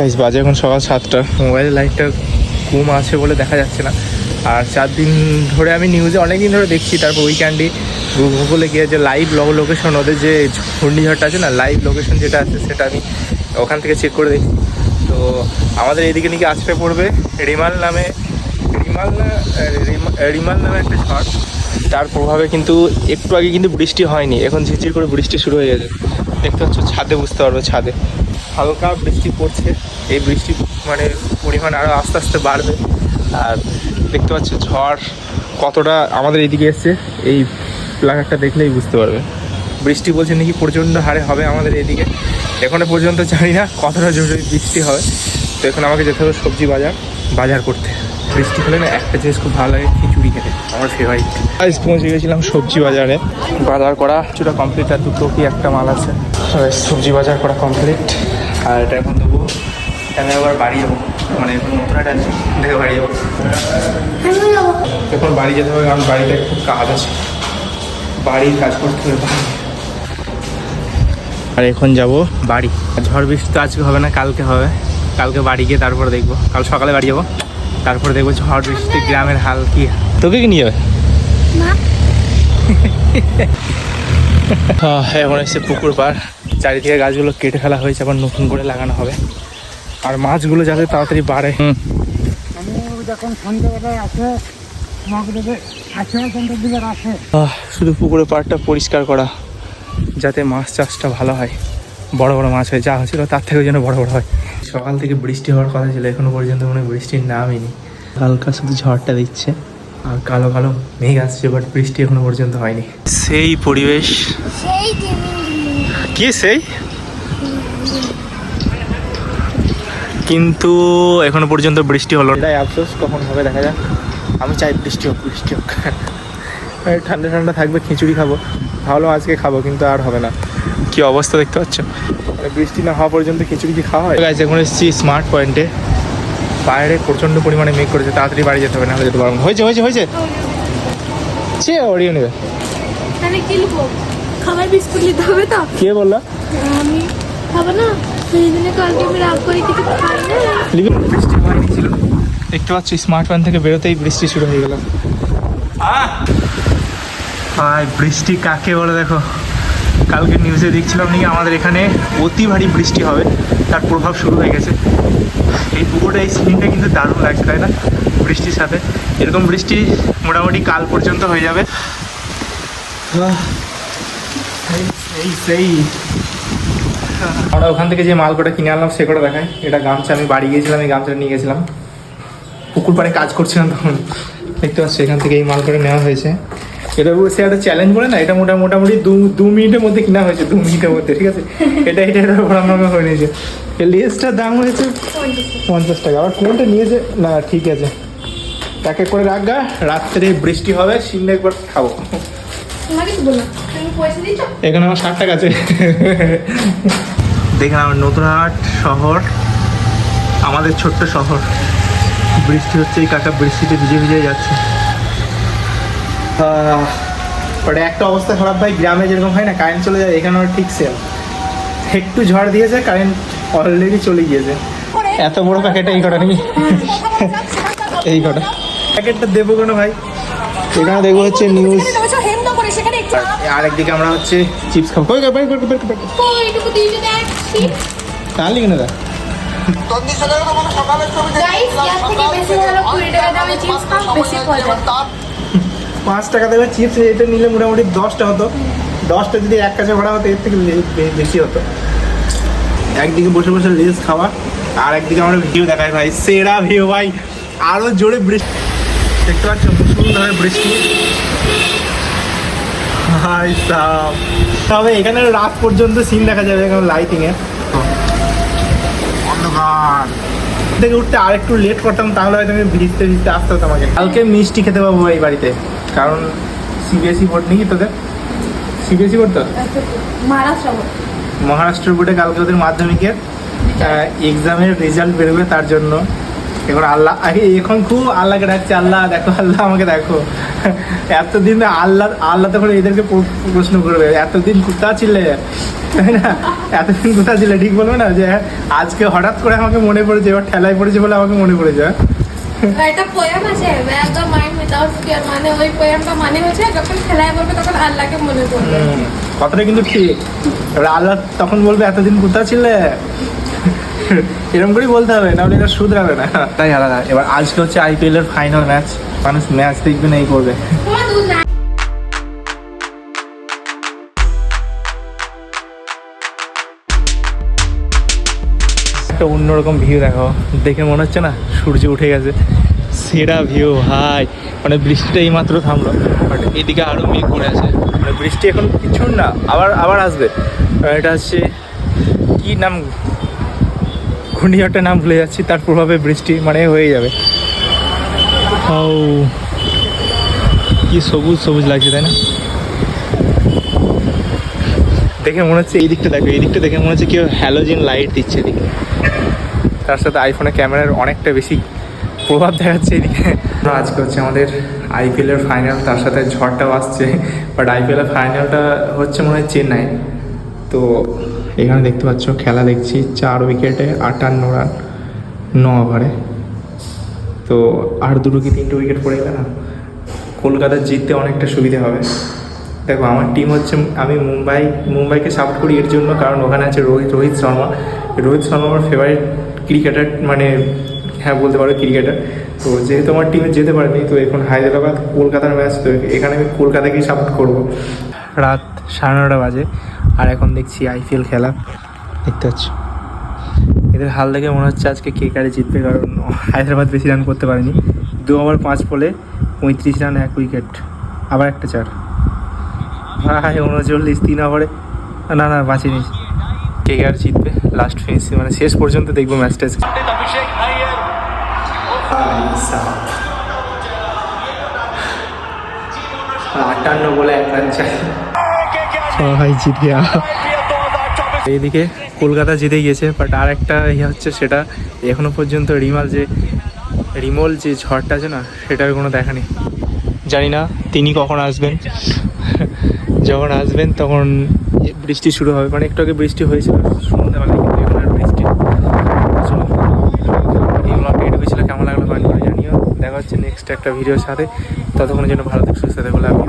Guys বাজে এখন সকাল সাতটা। মোবাইলের লাইটটা ঘুম আছে বলে দেখা যাচ্ছে না। আর চার দিন ধরে আমি নিউজে অনেক দিন ধরে দেখছি, তারপর উইকেন্ডে গুগলে গিয়ে যে লাইভ লোকেশন ওদের যে ঘূর্ণিঝড়টা আছে না লাইভ লোকেশন যেটা আছে, সেটা আমি ওখান থেকে চেক করে দেখি। তো আমাদের এদিকে নাকি আছড়ে পড়বে। রিমাল নামে, রিমাল না রিমাল নামে একটা ঝড়। তার প্রভাবে কিন্তু একটু আগে কিন্তু বৃষ্টি হয়নি। এখন ঝিরঝির করে বৃষ্টি শুরু হয়ে গেছে। দেখতে পাচ্ছ, ছাদে বুঝতে পারবে ছাদে। হালকা বৃষ্টি পড়ছে। এই বৃষ্টি মানে পরিমাণ আরও আস্তে আস্তে বাড়বে। আর দেখতে পাচ্ছ, ঝড় কতটা আমাদের এইদিকে এসছে। এই প্লাকারটা দেখলেই বুঝতে পারবে। বৃষ্টি বলছে নাকি প্রচণ্ড হারে হবে আমাদের এদিকে এখনও পর্যন্ত জানি না কতটা জোরে বৃষ্টি হবে। তো এখন আমাকে যেতে হবে সবজি বাজার বাজার করতে। বৃষ্টি হলে না একটা জিনিস খুব ভালো লাগে, খিচুড়ি খেতে। আমার ফেভারিট আজ পৌঁছে গেছিলাম সবজি বাজারে। বাজার করা কিছুটা কমপ্লিট আর দুটো কি একটা মাল আছে। সবজি বাজার করা কমপ্লিট আর এটা এখন দেবো। আমি আবার বাড়ি যাব। মানে এখন দেখে বাড়ি যাব। এখন বাড়ি যেতে হবে কারণ বাড়িতে খুব কাজ আছে। বাড়ির কাজ করতে হবে। আর এখন যাব বাড়ি। ঝড় বৃষ্টি তো আজকে হবে না কালকে হবে। কালকে বাড়ি গিয়ে তারপর দেখব। কাল সকালে বাড়ি যাব। তারপর দেখব ঝড় বৃষ্টি গ্রামের হাল কি। তোকে কি নিয়ে যাবে? আহ, এখন এসে পুকুর পার চারিদিকে গাছগুলো কেটে ফেলা হয়েছে আবার নতুন করে লাগানো হবে। আর মাছগুলো যাতে তাড়াতাড়ি বাড়ে। হুম। আমি যখন সন্ধ্যেবেলায় আসে শুধু পুকুরের পাড়টা পরিষ্কার করা যাতে মাছ চাষটা ভালো হয়। বড় বড় মাছ হয় যা হচ্ছিল তার থেকেও যেন বড় বড় হয়। সকাল থেকে বৃষ্টি হওয়ার কথা ছিল এখনও পর্যন্ত মনে বৃষ্টির নামই নেই। হালকা শুধু ঝড়টা দিচ্ছে। আর কালো কালো মেঘ আসছে বাট বৃষ্টি এখনও পর্যন্ত হয়নি। সেই পরিবেশ। সেই সেই? কিন্তু এখনও পর্যন্ত বৃষ্টি হলো না। এটাই আফসোস কখন হবে দেখা যাক। আমি চাই বৃষ্টি হোক বৃষ্টি হোক। ঠান্ডা ঠান্ডা থাকবে খিচুড়ি খাব। ভালো আজকে খাব কিন্তু আর হবে না। কি অবস্থা দেখতে পাচ্ছ মানে বৃষ্টি না হওয়া পর্যন্ত খিচুড়ি কি খাওয়া হয়? গাইজ এখন এসেছি স্মার্ট পয়েন্টে বাইরে প্রচণ্ড পরিমাণে মেঘ করেছে তাড়াতাড়ি বাড়ি যেতে হবে না হলে যেতে পারব হয়েছে হয়েছে হয়েছে। সে ওরিও নেবে। খাবার বিস্কুট নিতে হবে তো? কে বলল? আমি। খাব না? সেই জন্য কালকে আমি রাগ করে কিছু খাই না। বৃষ্টি হয়নি ছিল। দেখতে পাচ্ছি স্মার্ট ফোন থেকে বেরোতেই বৃষ্টি শুরু হয়ে গেল। বৃষ্টি কাকে বলে দেখো? কালকে নিউজে দেখছিলাম নাকি আমাদের এখানে অতি ভারী বৃষ্টি হবে। তার প্রভাব শুরু হয়ে গেছে। এই পুকুরটা এই সিনটা কিন্তু দারুণ লাগছে তাই না? বৃষ্টির সাথে। এরকম বৃষ্টি মোটামুটি কাল পর্যন্ত হয়ে যাবে। এই- সেই আমরা ওখান থেকে যে মাল কটা কিনে আনলাম, সে কটা দেখায়। এটা গামছা, আমি বাড়ি গিয়েছিলাম, এই গামছাটা নিয়ে গেছিলাম। পুকুর পাড়ে কাজ করছিলাম তখন। দেখতে পাচ্ছি, এখান থেকে এই মাল করে নেওয়া হয়েছে। এটা সে একটা চ্যালেঞ্জ বলে না, এটা মোটা, মোটামুটি দু দু মিনিটের মধ্যে কিনা হয়েছে, দু মিনিটের মধ্যে, ঠিক আছে? এটা এটা এটা ওরকম হয়ে নিয়েছে। লেসটার দাম হয়েছে পঞ্চাশ টাকা। আবার কোনটা নিয়েছে? না, ঠিক আছে। এক এক করে রাখগা রাত্রে বৃষ্টি হবে সিন্নে একবার খাব। এখানে আমার ষাট টাকা আছে। দেখলাম নতুনহাট শহর আমাদের ছোট্ট শহর। বৃষ্টি হচ্ছে এই কাকা বৃষ্টিতে ভিজে ভিজে যাচ্ছে। বাট একটা অবস্থা খারাপ ভাই গ্রামে যেরকম হয় না কারেন্ট চলে যায় এখানে ঠিক সেম একটু ঝড় দিয়েছে কারেন্ট অলরেডি চলে গিয়েছে। এত বড় প্যাকেটটা এই কটা নাকি? এই কটা। প্যাকেটটা দেবো কোনো ভাই? এখানে দেখব হচ্ছে নিউজ আর একদিকে আমরা হচ্ছে চিপস খাব। কই কই, বের কর, বের কর। দিয়ে তাহলে কেন দা পাঁচ টাকা দেবে চিপস এটা নিলে মোটামুটি দশটা হতো। দশটা যদি এক কাছে ভরা হতো এর থেকে বেশি হতো। একদিকে বসে বসে লেস খাওয়া আর একদিকে আমরা ভিডিও দেখাই ভাই। সেরা ভিউ ভাই। আরও জোরে বৃষ্টি দেখতে পাচ্ছ মুসুলধারে বৃষ্টি। হাই সাপ তবে এখানে রাত পর্যন্ত সিন দেখা যাবে এখন লাইটিং এ। অন্ধকার। থেকে উঠতে আর একটু লেট করতাম তাহলে হয়তো আমি ভিজতে ভিজতে আসতে হতো আমাকে। কালকে মিষ্টি খেতে পাবো এই বাড়িতে। কারণ সিবিএসই বোর্ড নাকি তোদের? সিবিএসই বোর্ড তো মহারাষ্ট্র মহারাষ্ট্র বোর্ডে কালকে ওদের মাধ্যমিকের এক্সামের রেজাল্ট বেরোবে তার জন্য। এখন আল্লাহ এখন খুব আল্লাহকে ডাকছে আল্লাহ দেখো আল্লাহ আমাকে দেখো। এতদিন আল্লাহ আল্লাহ তখন এদেরকে প্রশ্ন করবে এতদিন কোথা ছিলে? তাই না? এতদিন কোথা ছিলে? ঠিক বলবে না? যে আজকে হঠাৎ করে আমাকে মনে পড়েছে এবার ঠেলায় পড়েছে বলে আমাকে মনে পড়েছে একটা পোয়াম আছে bag the mind without fear মানে ওই পোয়ামটা মানে হচ্ছে যখন খেলায় বলবে তখন আল্লাহকে মনে করবে কথাটা কিন্তু ঠিক। এবার আল্লাহ তখন বলবে এতদিন কোথা ছিলে? এরকম করেই বলতে হবে নাহলে এটা শুধরাবে না। তাই আলাদা। এবার আজকে হচ্ছে আইপিএল এর ফাইনাল ম্যাচ মানুষ ম্যাচ দেখবে না এই করবে। না একটা অন্যরকম ভিউ দেখো দেখে মনে হচ্ছে না সূর্য উঠে গেছে। সেরা ভিউ হাই মানে বৃষ্টিটা এইমাত্র থামলো। বাট এদিকে আরও মেঘ করে আছে। মানে বৃষ্টি এখন কিছু না আবার আবার আসবে। আর এটা হচ্ছে কি নাম ঘূর্ণিঝড়টার নাম ভুলে যাচ্ছি তার প্রভাবে বৃষ্টি মানে হয়ে যাবে। ও কি সবুজ সবুজ লাগছে তাই না? দেখে মনে হচ্ছে এই দিকটা দেখো এই দিকটা দেখে মনে হচ্ছে কেউ হ্যালোজিন লাইট দিচ্ছে এদিকে। তার সাথে আইফোনের ক্যামেরার অনেকটা বেশি প্রভাব দেখাচ্ছে এদিকে। আজকে হচ্ছে আমাদের আইপিএলের ফাইনাল তার সাথে ঝড়টাও আসছে বাট আইপিএলের ফাইনালটা হচ্ছে মনে হয় চেন্নাই। তো এখানে দেখতে পাচ্ছ, খেলা দেখছি, চার উইকেটে আটান্ন রান ন ওভারে তো আর দুটো কি তিনটে উইকেট পড়ে গেলে না? কলকাতা জিততে অনেকটা সুবিধা হবে। দেখো, আমার টিম হচ্ছে, আমি মুম্বাই, মুম্বাইকে সাপোর্ট করি এর জন্য, কারণ ওখানে আছে রোহিত রোহিত শর্মা। রোহিত শর্মা আমার ফেভারিট ক্রিকেটার মানে হ্যাঁ বলতে পারো ক্রিকেটার তো যেহেতু আমার টিমে যেতে পারেনি, তো এখন হায়দ্রাবাদ কলকাতার ম্যাচ তো এখানে আমি কলকাতাকেই সাপোর্ট করব। রাত সাড়ে নটা বাজে। আর এখন দেখছি আইপিএল খেলা। দেখতে পাচ্ছ। এদের হাল দেখে মনে হচ্ছে আজকে কে কারে জিতবে কারণ হায়দ্রাবাদ বেশি রান করতে পারেনি। দু ওভার পাঁচ বলে পঁয়ত্রিশ রান এক উইকেট আবার একটা চার। ভাই উনচল্লিশ তিন ওভারে না না বাঁচিনি। কে আর জিতবে? লাস্ট ফিনিশ মানে শেষ পর্যন্ত দেখব ম্যাচটা আটান্ন বলে এক রান চাই। ভাই জিত এইদিকে কলকাতা জিতে গিয়েছে বাট আর একটা ইয়ে হচ্ছে সেটা, এখনও পর্যন্ত রিমাল যে, রিমল যে ঝড়টা আছে না, সেটার কোনো দেখা নেই। জানি না, তিনি কখন আসবেন। যখন আসবেন তখন বৃষ্টি শুরু হবে। মানে একটু আগে বৃষ্টি হয়েছিল কিন্তু এখন আর বৃষ্টি এই ব্লগটা ছিল। কেমন লাগল জানিও। দেখা হচ্ছে নেক্সট একটা ভিডিওর সাথে। ততক্ষণের জন্য ভালো থেকে, সুস্থ থাকলে আমি